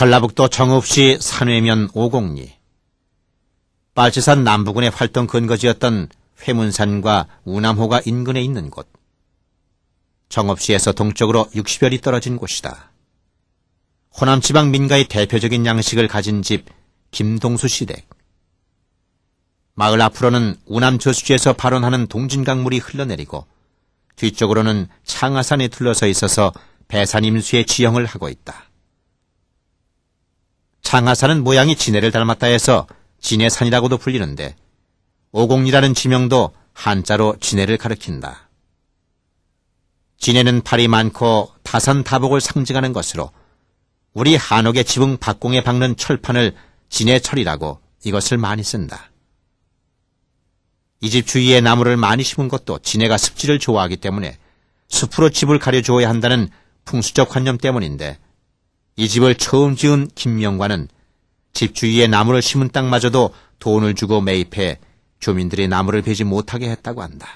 전라북도 정읍시 산회면 오곡리. 빨치산 남부군의 활동 근거지였던 회문산과 우남호가 인근에 있는 곳. 정읍시에서 동쪽으로 60여리 떨어진 곳이다. 호남 지방 민가의 대표적인 양식을 가진 집 김동수 시댁. 마을 앞으로는 우남 저수지에서 발원하는 동진강물이 흘러내리고 뒤쪽으로는 창하산에 둘러서 있어서 배산 임수의 지형을 하고 있다. 창하산은 모양이 진해를 닮았다 해서 진해산이라고도 불리는데 오공리라는 지명도 한자로 진해를 가리킨다. 진해는 팔이 많고 다산다복을 상징하는 것으로 우리 한옥의 지붕 박공에 박는 철판을 진해철이라고 이것을 많이 쓴다. 이 집 주위에 나무를 많이 심은 것도 진해가 습지를 좋아하기 때문에 숲으로 집을 가려주어야 한다는 풍수적 관념 때문인데 이 집을 처음 지은 김명관은 집 주위에 나무를 심은 땅마저도 돈을 주고 매입해 주민들이 나무를 베지 못하게 했다고 한다.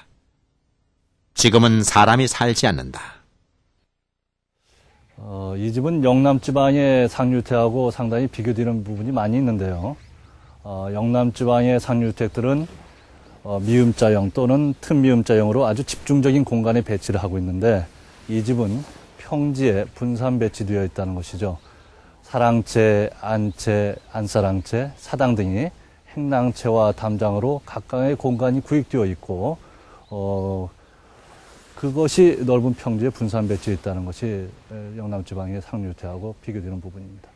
지금은 사람이 살지 않는다. 어, 이 집은 영남 지방의 상류택하고 상당히 비교되는 부분이 많이 있는데요. 어, 영남 지방의 상류택들은 어, 미음자형 또는 틈미음자형으로 아주 집중적인 공간에 배치를 하고 있는데 이 집은 평지에 분산 배치되어 있다는 것이죠. 사랑채, 안채, 안사랑채, 사당 등이 행랑채와 담장으로 각각의 공간이 구획되어 있고 어, 그것이 넓은 평지에 분산 배치되어 있다는 것이 영남 지방의 상류태하고 비교되는 부분입니다.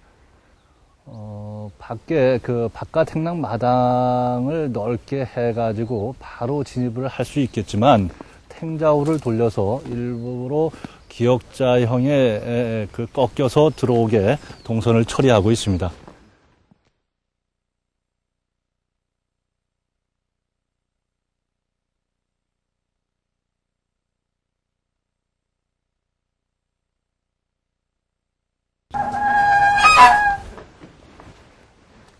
어, 밖에 그 바깥 행랑 마당을 넓게 해가지고 바로 진입을 할 수 있겠지만 탱자우를 돌려서 일부러 기역자형에 그 꺾여서 들어오게 동선을 처리하고 있습니다.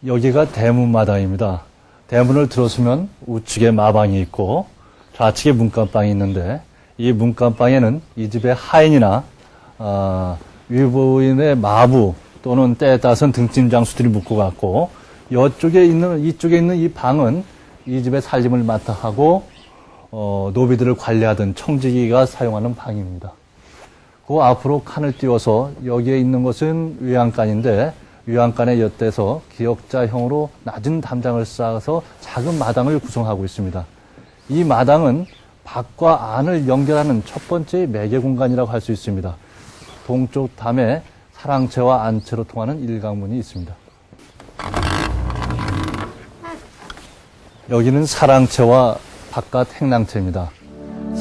여기가 대문마당입니다. 대문을 들어서면 우측에 마방이 있고 좌측에 문간방이 있는데 이 문간방에는 이 집의 하인이나 어, 위부인의 마부 또는 때에 따라서는 등짐 장수들이 묵고 갔고 이쪽에 있는 이쪽에 있는 이 방은 이 집의 살림을 맡아 하고 어, 노비들을 관리하던 청지기가 사용하는 방입니다. 그 앞으로 칸을 띄워서 여기에 있는 것은 위안간인데 위안간에 엿대서 기역자형으로 낮은 담장을 쌓아서 작은 마당을 구성하고 있습니다. 이 마당은 밖과 안을 연결하는 첫 번째 매개 공간이라고 할 수 있습니다. 동쪽 담에 사랑채와 안채로 통하는 일강문이 있습니다. 여기는 사랑채와 바깥 행랑채입니다.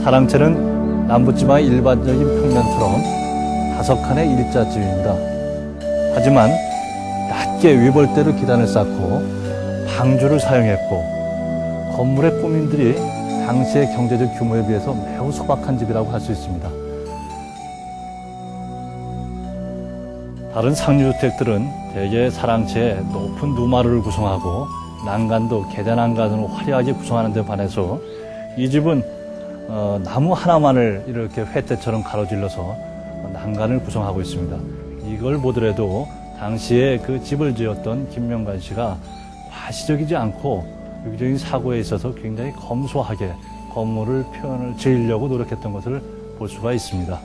사랑채는 남부지방의 일반적인 평면처럼 다섯 칸의 일자집입니다. 하지만 낮게 위벌대로 기단을 쌓고 방주를 사용했고 건물의 꾸민들이 당시의 경제적 규모에 비해서 매우 소박한 집이라고 할 수 있습니다. 다른 상류주택들은 대개 사랑채에 높은 누마루를 구성하고 난간도 계단 난간으로 화려하게 구성하는 데 반해서 이 집은 어, 나무 하나만을 이렇게 회대처럼 가로질러서 난간을 구성하고 있습니다. 이걸 보더라도 당시에 그 집을 지었던 김명관 씨가 과시적이지 않고 유기적인 사고에 있어서 굉장히 검소하게 건물을 표현을 지으려고 노력했던 것을 볼 수가 있습니다.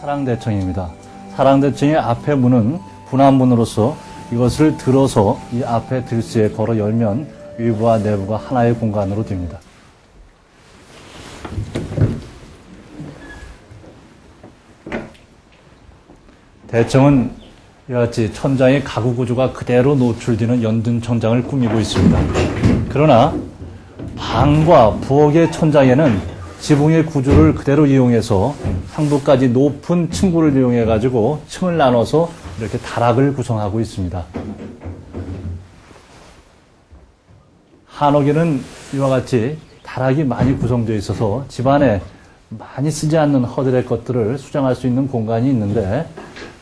사랑대청입니다. 사랑대청의 앞에 문은 분화문으로서 이것을 들어서 이 앞에 들스에 걸어 열면 위부와 내부가 하나의 공간으로 됩니다. 대청은 이와 같이 천장의 가구 구조가 그대로 노출되는 연등 천장을 꾸미고 있습니다. 그러나 방과 부엌의 천장에는 지붕의 구조를 그대로 이용해서 상부까지 높은 층구를 이용해 가지고 층을 나눠서 이렇게 다락을 구성하고 있습니다. 한옥에는 이와 같이 다락이 많이 구성되어 있어서 집안에 많이 쓰지 않는 허들의 것들을 수정할 수 있는 공간이 있는데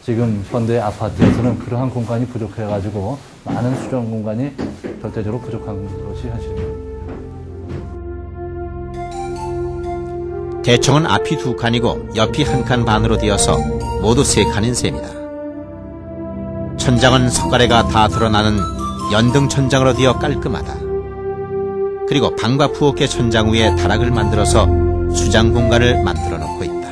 지금 현대 아파트에서는 그러한 공간이 부족해가지고 많은 수정 공간이 절대적으로 부족한 것이 현실입니다. 대청은 앞이 두 칸이고 옆이 한 칸 반으로 되어서 모두 세 칸인 셈이다. 천장은 석가래가 다 드러나는 연등 천장으로 되어 깔끔하다. 그리고 방과 부엌의 천장 위에 다락을 만들어서 수장 공간을 만들어 놓고 있다.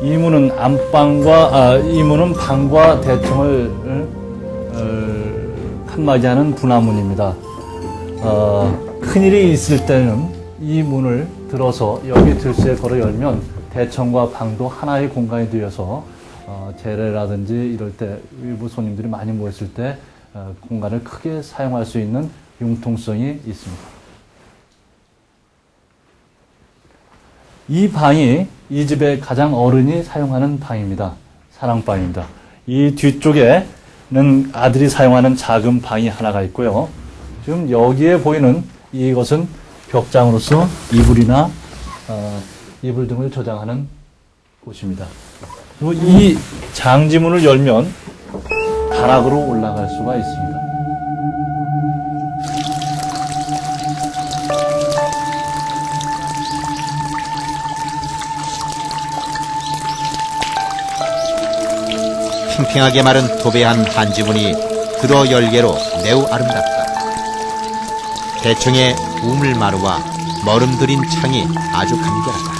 이 문은 안방과 아, 이 문은 방과 대청을 어, 한마디하는 분화문입니다. 어, 큰일이 있을 때는 이 문을 들어서 여기 들쇠 걸어 열면 대청과 방도 하나의 공간이 되어서 어, 재래라든지 이럴 때 일부 손님들이 많이 모였을 때 어, 공간을 크게 사용할 수 있는 융통성이 있습니다. 이 방이 이 집의 가장 어른이 사용하는 방입니다. 사랑방입니다. 이 뒤쪽에는 아들이 사용하는 작은 방이 하나가 있고요. 지금 여기에 보이는 이것은 벽장으로서 이불이나 어, 이불 등을 저장하는 곳입니다. 그리고 이 장지문을 열면 다락으로 올라갈 수가 있습니다. 팽팽하게 마른 도배한 한지문이 들어 열개로 매우 아름답다. 대청의 우물마루와 머름들인 창이 아주 간결하다.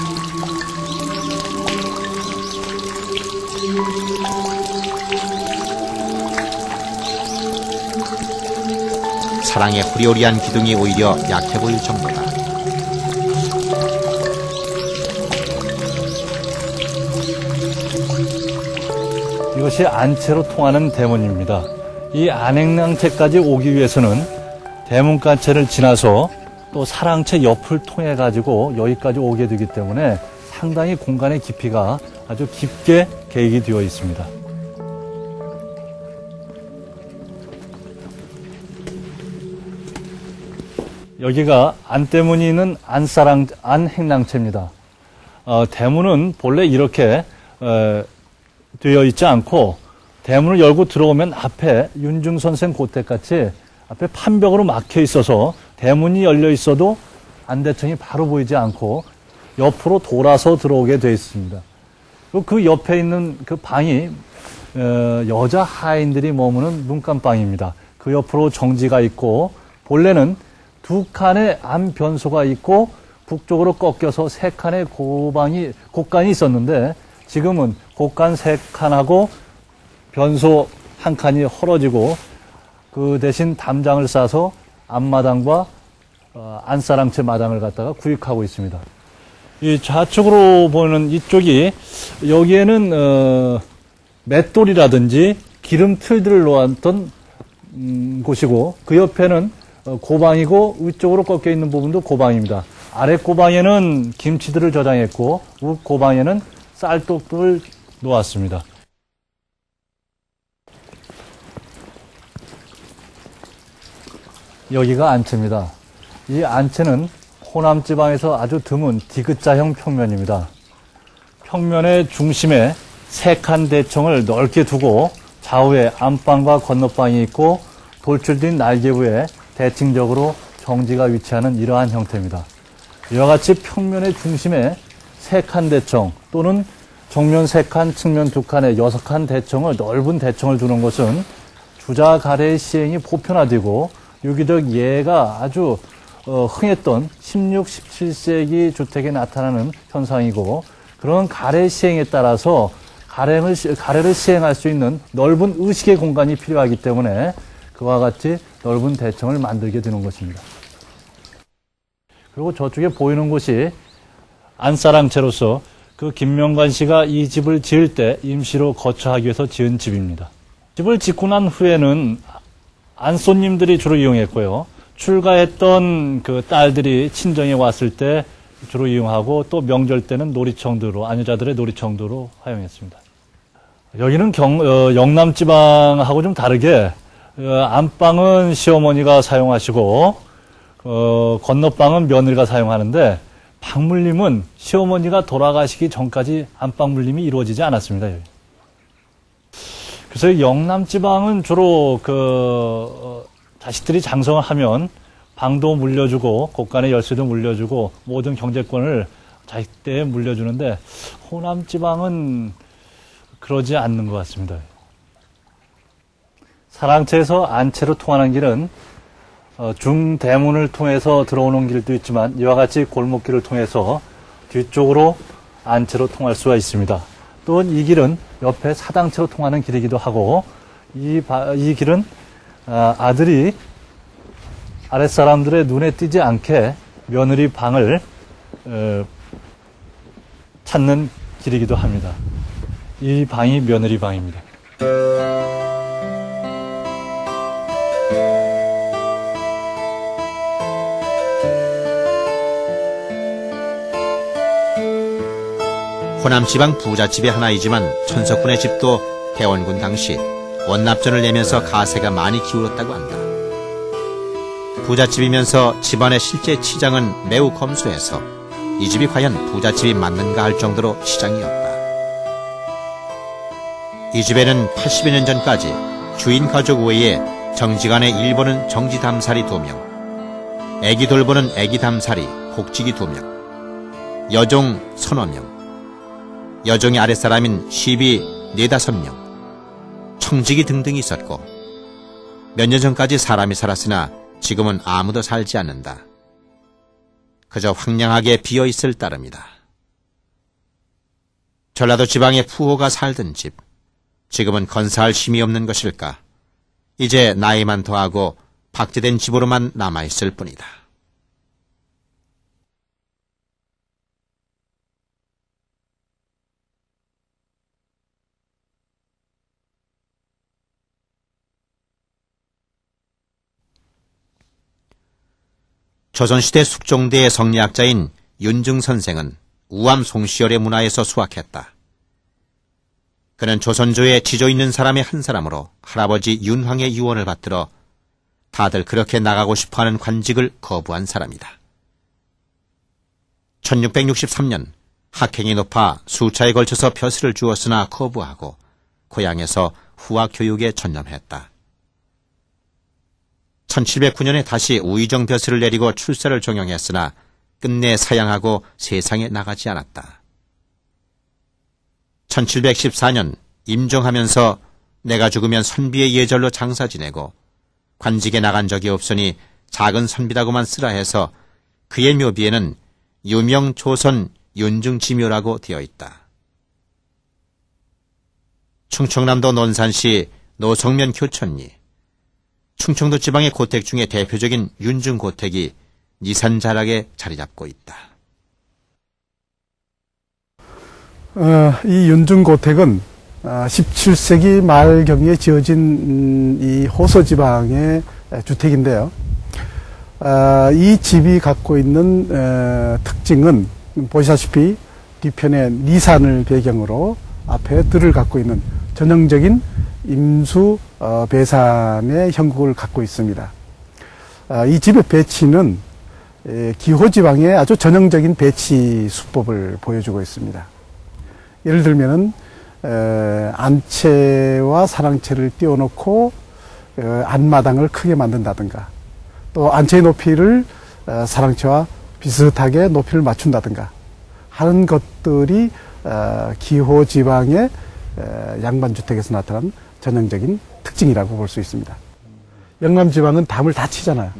사랑의 후리오리한 기둥이 오히려 약해 보일 정도다. 이것이 안채로 통하는 대문입니다. 이 안행랑채까지 오기 위해서는 대문간채를 지나서 또 사랑채 옆을 통해 가지고 여기까지 오게 되기 때문에 상당히 공간의 깊이가 아주 깊게 계획이 되어 있습니다. 여기가 안대문이 있는 안사랑 안행랑채입니다. 어, 대문은 본래 이렇게 어, 되어 있지 않고 대문을 열고 들어오면 앞에 윤중 선생 고택같이 앞에 판벽으로 막혀 있어서 대문이 열려 있어도 안대청이 바로 보이지 않고 옆으로 돌아서 들어오게 되어 있습니다. 그리고 그 옆에 있는 그 방이 어, 여자 하인들이 머무는 문간방입니다. 그 옆으로 정지가 있고 본래는 두 칸의 안 변소가 있고 북쪽으로 꺾여서 세 칸의 고방이 곡간이 있었는데 지금은 곡간 세 칸하고 변소 한 칸이 헐어지고 그 대신 담장을 싸서 앞마당과 어, 안사랑채 마당을 갖다가 구입하고 있습니다. 이 좌측으로 보는 이쪽이 여기에는 어, 맷돌이라든지 기름 틀들을 놓았던 음, 곳이고 그 옆에는 어, 고방이고 위쪽으로 꺾여 있는 부분도 고방입니다. 아래 고방에는 김치들을 저장했고 우 고방에는 쌀떡을 놓았습니다. 여기가 안채입니다. 이 안채는 호남 지방에서 아주 드문 디귿자형 평면입니다. 평면의 중심에 세 칸 대청을 넓게 두고 좌우에 안방과 건너방이 있고 돌출된 날개 부에 대칭적으로 정지가 위치하는 이러한 형태입니다. 이와 같이 평면의 중심에 세 칸 대청 또는 정면 세 칸, 측면 두 칸에 여섯 칸 대청을 넓은 대청을 두는 것은 주자 가래의 시행이 보편화되고 유기적 예가 아주 어, 흥했던 16, 17세기 주택에 나타나는 현상이고 그런 가래 시행에 따라서 가래를, 가래를 시행할 수 있는 넓은 의식의 공간이 필요하기 때문에 그와 같이 넓은 대청을 만들게 되는 것입니다. 그리고 저쪽에 보이는 곳이 안사랑채로서 그 김명관 씨가 이 집을 지을 때 임시로 거처하기 위해서 지은 집입니다. 집을 짓고 난 후에는 안손님들이 주로 이용했고요. 출가했던 그 딸들이 친정에 왔을 때 주로 이용하고 또 명절 때는 놀이청도로 아녀자들의 놀이청도로 활용했습니다. 여기는 경, 어, 영남 지방하고 좀 다르게 어, 안방은 시어머니가 사용하시고 어, 건너방은 며느리가 사용하는데 방물림은 시어머니가 돌아가시기 전까지 안방 물림이 이루어지지 않았습니다. 그래서 영남 지방은 주로 그 어, 자식들이 장성을 하면 방도 물려주고 곳간의 열쇠도 물려주고 모든 경제권을 자식대에 물려주는데 호남 지방은 그러지 않는 것 같습니다. 사랑채에서 안채로 통하는 길은 어, 중대문을 통해서 들어오는 길도 있지만 이와 같이 골목길을 통해서 뒤쪽으로 안채로 통할 수가 있습니다. 또이 길은 옆에 사당채로 통하는 길이기도 하고 이, 이 길은 아, 아들이 아랫사람들의 눈에 띄지 않게 며느리 방을 어, 찾는 길이기도 합니다. 이 방이 며느리 방입니다. 호남 지방 부잣집의 하나이지만 천석군의 집도 해원군 당시 원납전을 내면서 가세가 많이 기울었다고 한다. 부잣집이면서 집안의 실제 치장은 매우 검소해서 이 집이 과연 부잣집이 맞는가 할 정도로 시장이었다. 이 집에는 80여 년 전까지 주인 가족 외에 정지간의 일본은 정지담살이 2명, 애기 돌보는 애기 담살이 복직이 2명, 여종 서너 명, 여종의 아랫사람인 시비 네다섯 명, 청지기 등등이 있었고 몇 년 전까지 사람이 살았으나 지금은 아무도 살지 않는다. 그저 황량하게 비어 있을 따름이다. 전라도 지방의 푸호가 살던 집, 지금은 건사할 힘이 없는 것일까? 이제 나이만 더하고 박제된 집으로만 남아있을 뿐이다. 조선시대 숙종대의 성리학자인 윤중 선생은 우암 송시열의 문화에서 수학했다. 그는 조선조에 지조 있는 사람의 한 사람으로 할아버지 윤황의 유언을 받들어 다들 그렇게 나가고 싶어하는 관직을 거부한 사람이다. 1663년 학행이 높아 수차에 걸쳐서 벼슬을 주었으나 거부하고 고향에서 후학 교육에 전념했다. 1709년에 다시 우의정 벼슬을 내리고 출세를 종용했으나 끝내 사양하고 세상에 나가지 않았다. 1714년 임종하면서 내가 죽으면 선비의 예절로 장사 지내고 관직에 나간 적이 없으니 작은 선비라고만 쓰라 해서 그의 묘비에는 유명 조선 윤중지묘라고 되어 있다. 충청남도 논산시 노성면 교촌리 충청도 지방의 고택 중에 대표적인 윤중 고택이 니산 자락에 자리 잡고 있다. 어, 이 윤중 고택은 17세기 아, 말경에 지어진 음, 이 호서 지방의 주택인데요. 아, 이 집이 갖고 있는 특징은 보시다시피 뒤편에 니산을 배경으로 앞에 들을 갖고 있는 전형적인 임수 어, 배산의 형국을 갖고 있습니다. 아, 이 집의 배치는 기호지방의 아주 전형적인 배치 수법을 보여주고 있습니다. 예를 들면은 안채와 사랑채를 띄워놓고 어, 안마당을 크게 만든다든가 또 안채의 높이를 어, 사랑채와 비슷하게 높이를 맞춘다든가 하는 것들이 기호지방의 양반주택에서 나타난 전형적인 특징이라고 볼 수 있습니다. 영남 지방은 담을 다 치잖아요.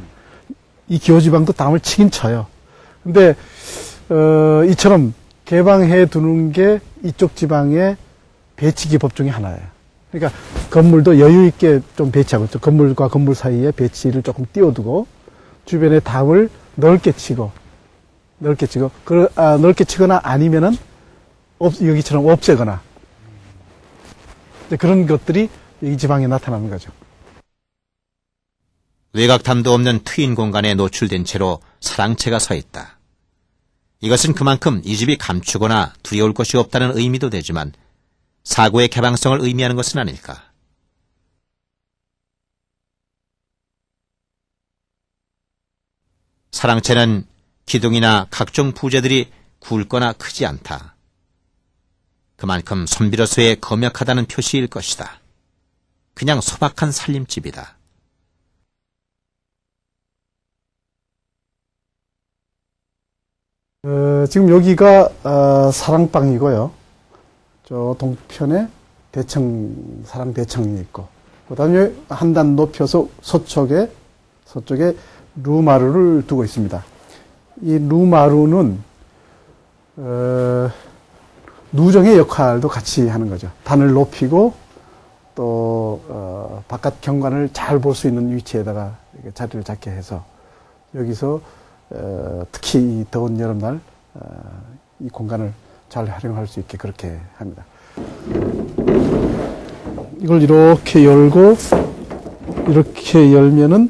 이 기호 지방도 담을 치긴 쳐요. 근데 어, 이처럼 개방해 두는 게 이쪽 지방의 배치 기 법 중에 하나예요. 그러니까 건물도 여유 있게 좀 배치하고 있죠. 건물과 건물 사이에 배치를 조금 띄워두고 주변에 담을 넓게 치고 넓게 치고 그, 아, 넓게 치거나 아니면은 없, 여기처럼 없애거나 그런 것들이 이 지방에 나타나는 거죠. 외곽담도 없는 트인 공간에 노출된 채로 사랑채가 서 있다. 이것은 그만큼 이 집이 감추거나 두려울 것이 없다는 의미도 되지만 사고의 개방성을 의미하는 것은 아닐까. 사랑채는 기둥이나 각종 부재들이 굵거나 크지 않다. 그만큼 선비로서의 거명하다는 표시일 것이다. 그냥 소박한 살림집이다. 어, 지금 여기가 어, 사랑방이고요. 저 동편에 대청 사랑 대청이 있고 그다음에 한 단 높여서 서쪽에 서쪽에 루마루를 두고 있습니다. 이 루마루는 어, 누정의 역할도 같이 하는 거죠. 단을 높이고 또 어, 바깥 경관을 잘 볼 수 있는 위치에다가 자리를 잡게 해서 여기서 어, 특히 이 더운 여름날 어, 이 공간을 잘 활용할 수 있게 그렇게 합니다. 이걸 이렇게 열고 이렇게 열면은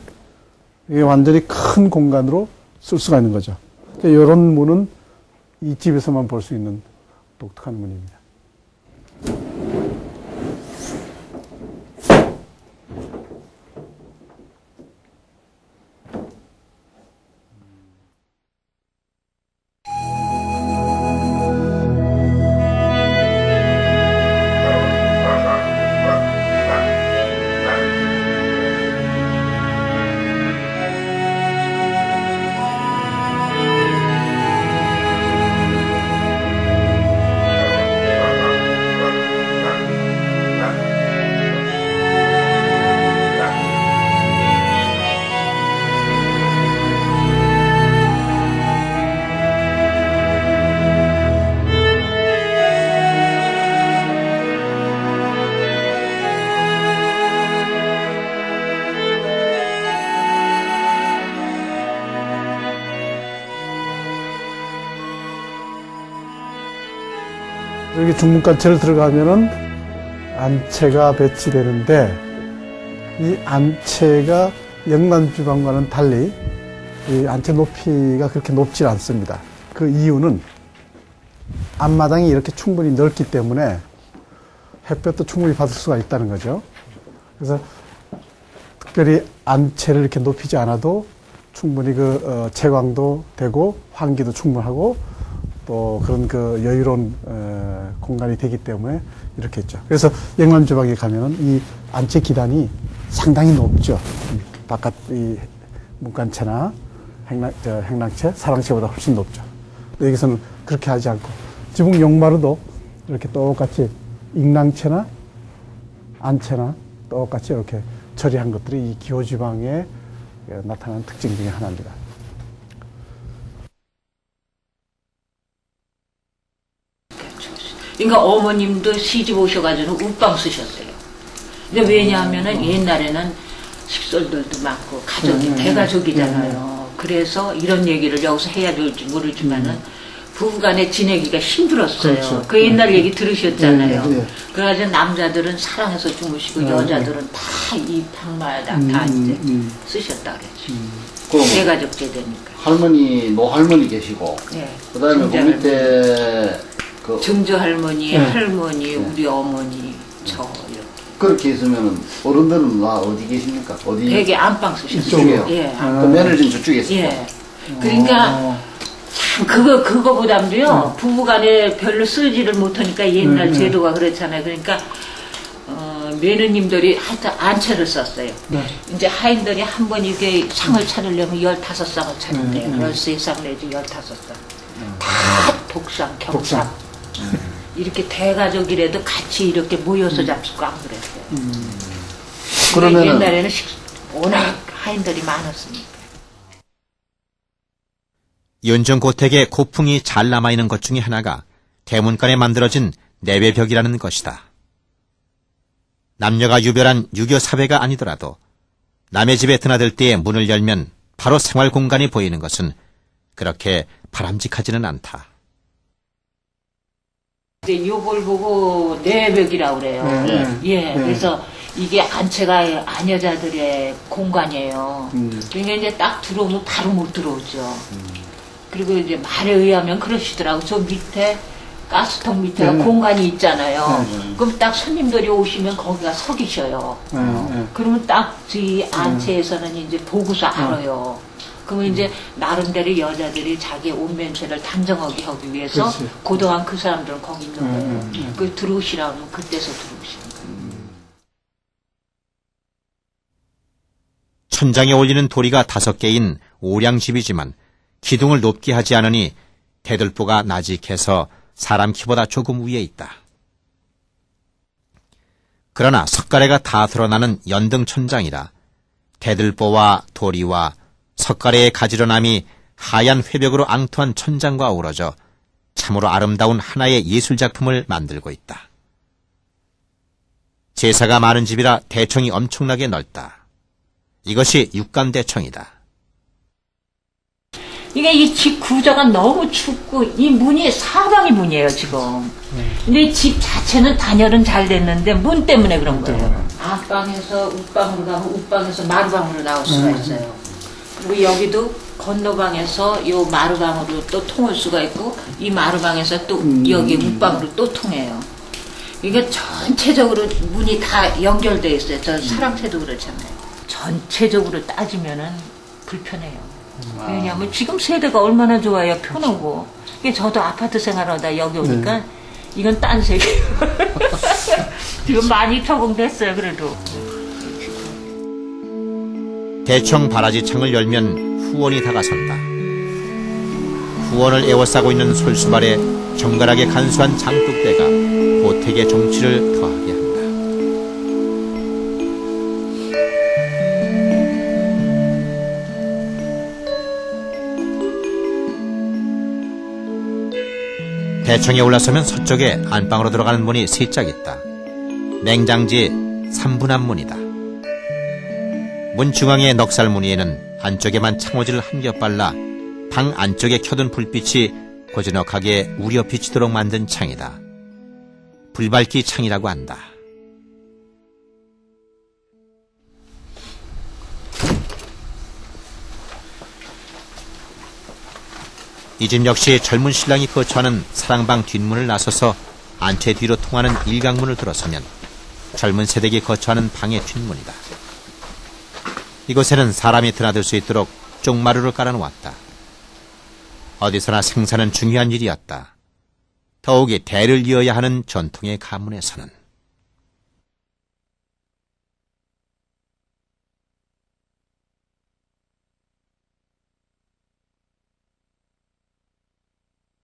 이게 완전히 큰 공간으로 쓸 수가 있는 거죠. 그러니까 이런 문은 이 집에서만 볼 수 있는 독특한 문입니다. 여기 중문관체를 들어가면은 안채가 배치되는데 이 안채가 영남주방과는 달리 이 안채 높이가 그렇게 높지 않습니다. 그 이유는 앞마당이 이렇게 충분히 넓기 때문에 햇볕도 충분히 받을 수가 있다는 거죠. 그래서 특별히 안채를 이렇게 높이지 않아도 충분히 그 어, 채광도 되고 환기도 충분하고 또 그런 그 여유로운 어, 공간이 되기 때문에 이렇게 했죠. 그래서 영남 주방에 가면은 이 안채 기단이 상당히 높죠. 바깥 이 문간채나 행랑, 저 행랑채, 사랑채보다 훨씬 높죠. 여기서는 그렇게 하지 않고 지붕 용마루도 이렇게 똑같이 익랑채나 안채나 똑같이 이렇게 처리한 것들이 이 기호지방에 나타나는 특징 중에 하나입니다. 그러니까 어머님도 시집 오셔가지고 웃방 쓰셨어요. 근데 왜냐하면은 옛날에는 식솔들도 많고 가족이 대가족이잖아요. 그래서 이런 얘기를 여기서 해야 될지 모르지만은 부부간에 지내기가 힘들었어요. 그렇죠. 그 옛날 얘기 들으셨잖아요. 네, 네. 그래가지고 남자들은 사랑해서 주무시고 네, 여자들은 다이 방마다 다 이제 쓰셨다 그랬죠. 그럼 대가족 제대니까. 할머니 노할머니 계시고 네. 그다음에 그 밑에 그 증조 할머니, 네. 할머니, 우리 어머니, 저 이렇게. 그렇게 있으면은 어른들은 나 어디 계십니까? 어디 되게 안방 쓰셨어요. 예. 그 며느리는 저쪽에 있어요. 예. 그러니까 참 그거 그거보다도요 부부간에 별로 쓰지를 못하니까 옛날 제도가 그렇잖아요. 그러니까 어, 며느님들이 하여튼 안채를 썼어요. 이제 하인들이 한 번 이게 상을 차리려면 열다섯 쌍을 차린대요. 열세 쌍 내지 열다섯 쌍. 다 독상, 경상. 이렇게 대가족이라도 같이 이렇게 모여서 잡수고 안 그랬어요. 그러면은 옛날에는 식, 워낙 하인들이 많았으니까. 윤정고택의 고풍이 잘 남아있는 것 중에 하나가 대문간에 만들어진 내외벽이라는 것이다. 남녀가 유별한 유교 사회가 아니더라도 남의 집에 드나들 때에 문을 열면 바로 생활 공간이 보이는 것은 그렇게 바람직하지는 않다. 이제 요걸 보고 내벽이라고 그래요. 네. 예, 그래서 이게 안채가 아녀자들의 공간이에요. 그러니까 이제 딱 들어오면 바로 못 들어오죠. 그리고 이제 말에 의하면 그러시더라고. 저 밑에 가스통 밑에 네. 공간이 있잖아요. 그럼 딱 손님들이 오시면 거기가 서 계셔요. 그러면 딱 이 안채에서는 이제 보고서 알아요. 그러면 이제 나름대로 여자들이 자기 옷 냄새를 단정하게 하기 위해서 그렇지. 고도한 그 사람들은 거기 있는 거예요. 그 들어오시라 하면 그때서 들어오시는 거예요. 천장에 올리는 도리가 다섯 개인 오량집이지만 기둥을 높게 하지 않으니 대들보가 나직해서 사람 키보다 조금 위에 있다. 그러나 석가래가 다 드러나는 연등 천장이라 대들보와 도리와 석가래의 가지런함이 하얀 회벽으로 앙투한 천장과 어우러져 참으로 아름다운 하나의 예술작품을 만들고 있다. 제사가 많은 집이라 대청이 엄청나게 넓다. 이것이 육간대청이다. 이게 이 집 구조가 너무 춥고 이 문이 사방이 문이에요 지금. 근데 이집 자체는 단열은 잘 됐는데 문 때문에 그런 거예요. 안방에서 웃방으로 가면 웃방에서 마루방으로 나올 수가 있어요. 그리고 여기도 건너방에서 요 마루방으로 또 통할 수가 있고 이 마루방에서 또 여기 웃방으로 또 통해요. 이게 전체적으로 문이 다 연결돼 있어요. 저 사랑채도 그렇잖아요. 전체적으로 따지면은 불편해요. 왜냐하면 지금 세대가 얼마나 좋아요. 편하고. 이게 저도 아파트 생활하다 여기 오니까 이건 딴 세계예요. 지금 많이 적응됐어요. 그래도. 대청 바라지 창을 열면 후원이 다가선다. 후원을 에워싸고 있는 솔수발에 정갈하게 간수한 장독대가 고택의 정취를 더하게 한다. 대청에 올라서면 서쪽에 안방으로 들어가는 문이 세 짝 있다. 맹장지 3분한 문이다. 문 중앙의 넉살 무늬에는 안쪽에만 창호지를 한 겹 발라 방 안쪽에 켜둔 불빛이 고즈넉하게 우려 비치도록 만든 창이다. 불밝기 창이라고 한다. 이 집 역시 젊은 신랑이 거처하는 사랑방 뒷문을 나서서 안채 뒤로 통하는 일강문을 들어서면 젊은 세댁이 거처하는 방의 뒷문이다. 이곳에는 사람이 드나들 수 있도록 쪽마루를 깔아놓았다. 어디서나 생사는 중요한 일이었다. 더욱이 대를 이어야 하는 전통의 가문에서는